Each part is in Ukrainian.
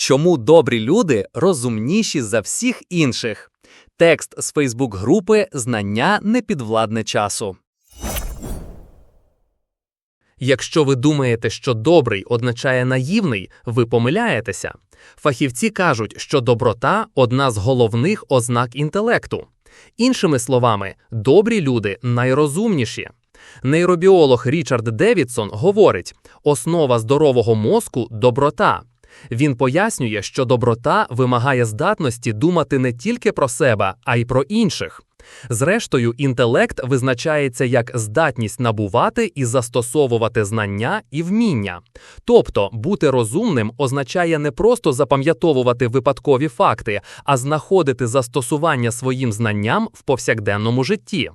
Чому добрі люди розумніші за всіх інших? Текст з Фейсбук-групи Знання непідвладне часу. Якщо ви думаєте, що добрий означає наївний, ви помиляєтеся. Фахівці кажуть, що доброта одна з головних ознак інтелекту. Іншими словами, добрі люди найрозумніші. Нейробіолог Річард Девідсон говорить: основа здорового мозку доброта. Він пояснює, що доброта вимагає здатності думати не тільки про себе, а й про інших. Зрештою, інтелект визначається як здатність набувати і застосовувати знання і вміння. Тобто, бути розумним означає не просто запам'ятовувати випадкові факти, а знаходити застосування своїм знанням в повсякденному житті.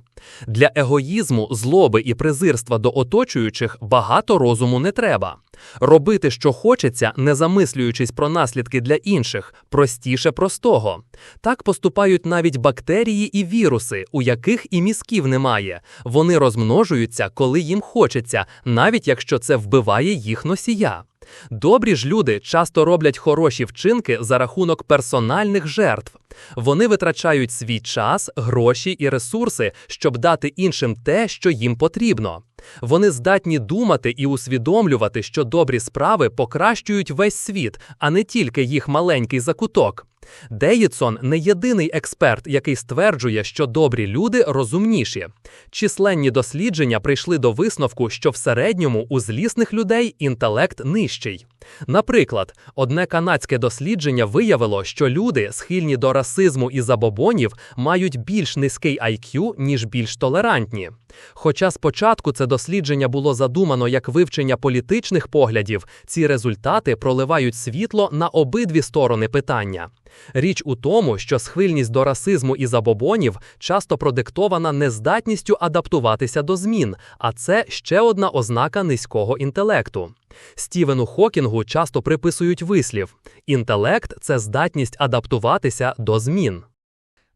Для егоїзму, злоби і презирства до оточуючих багато розуму не треба. Робити, що хочеться, не замислюючись про наслідки для інших, простіше простого. Так поступають навіть бактерії і віруси, у яких і мізків немає. Вони розмножуються, коли їм хочеться, навіть якщо це вбиває їх носія. Добрі ж люди часто роблять хороші вчинки за рахунок персональних жертв. Вони витрачають свій час, гроші і ресурси, щоб дати іншим те, що їм потрібно. Вони здатні думати і усвідомлювати, що добрі справи покращують весь світ, а не тільки їх маленький закуток. Деїдсон не єдиний експерт, який стверджує, що добрі люди розумніші. Численні дослідження прийшли до висновку, що в середньому у злісних людей інтелект нижчий. Наприклад, одне канадське дослідження виявило, що люди, схильні до расизму і забобонів, мають більш низький IQ, ніж більш толерантні. Хоча спочатку це дослідження було задумано як вивчення політичних поглядів, ці результати проливають світло на обидві сторони питання. Річ у тому, що схильність до расизму і забобонів часто продиктована нездатністю адаптуватися до змін, а це ще одна ознака низького інтелекту. Стівену Хокінгу часто приписують вислів: інтелект це здатність адаптуватися до змін.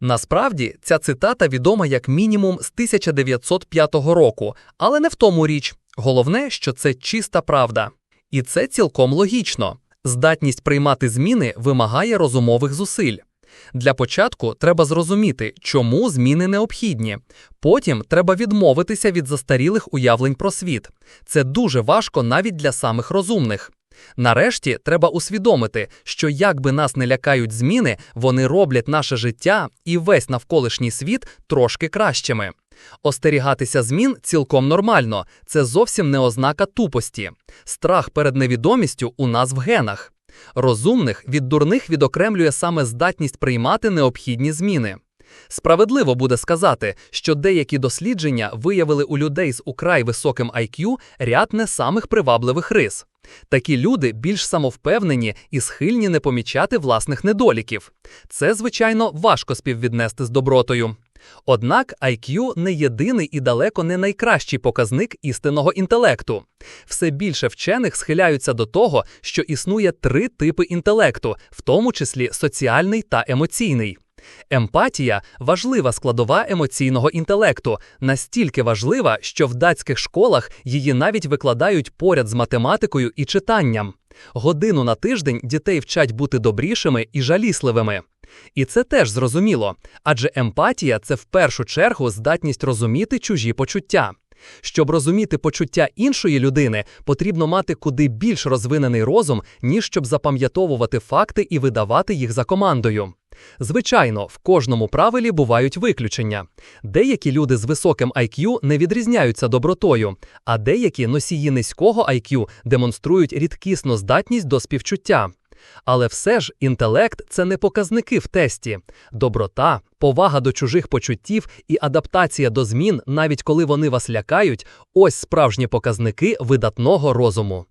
Насправді, ця цитата відома як мінімум з 1905 року, але не в тому річ. Головне, що це чиста правда. І це цілком логічно. Здатність приймати зміни вимагає розумових зусиль. Для початку треба зрозуміти, чому зміни необхідні. Потім треба відмовитися від застарілих уявлень про світ. Це дуже важко навіть для самих розумних. Нарешті треба усвідомити, що як би нас не лякають зміни, вони роблять наше життя і весь навколишній світ трошки кращими. Остерігатися змін цілком нормально, це зовсім не ознака тупості. Страх перед невідомістю у нас в генах. Розумних від дурних відокремлює саме здатність приймати необхідні зміни. Справедливо буде сказати, що деякі дослідження виявили у людей з украй високим IQ ряд не самих привабливих рис. Такі люди більш самовпевнені і схильні не помічати власних недоліків. Це, звичайно, важко співвіднести з добротою. Однак IQ не єдиний і далеко не найкращий показник істинного інтелекту. Все більше вчених схиляються до того, що існує три типи інтелекту, в тому числі соціальний та емоційний. Емпатія важлива складова емоційного інтелекту, настільки важлива, що в датських школах її навіть викладають поряд з математикою і читанням. Годину на тиждень дітей вчать бути добрішими і жалісливими. І це теж зрозуміло, адже емпатія це в першу чергу здатність розуміти чужі почуття. Щоб розуміти почуття іншої людини, потрібно мати куди більш розвинений розум, ніж щоб запам'ятовувати факти і видавати їх за командою. Звичайно, в кожному правилі бувають виключення. Деякі люди з високим IQ не відрізняються добротою, а деякі носії низького IQ демонструють рідкісну здатність до співчуття. Але все ж інтелект це не показники в тесті. Доброта, повага до чужих почуттів і адаптація до змін, навіть коли вони вас лякають, ось справжні показники видатного розуму.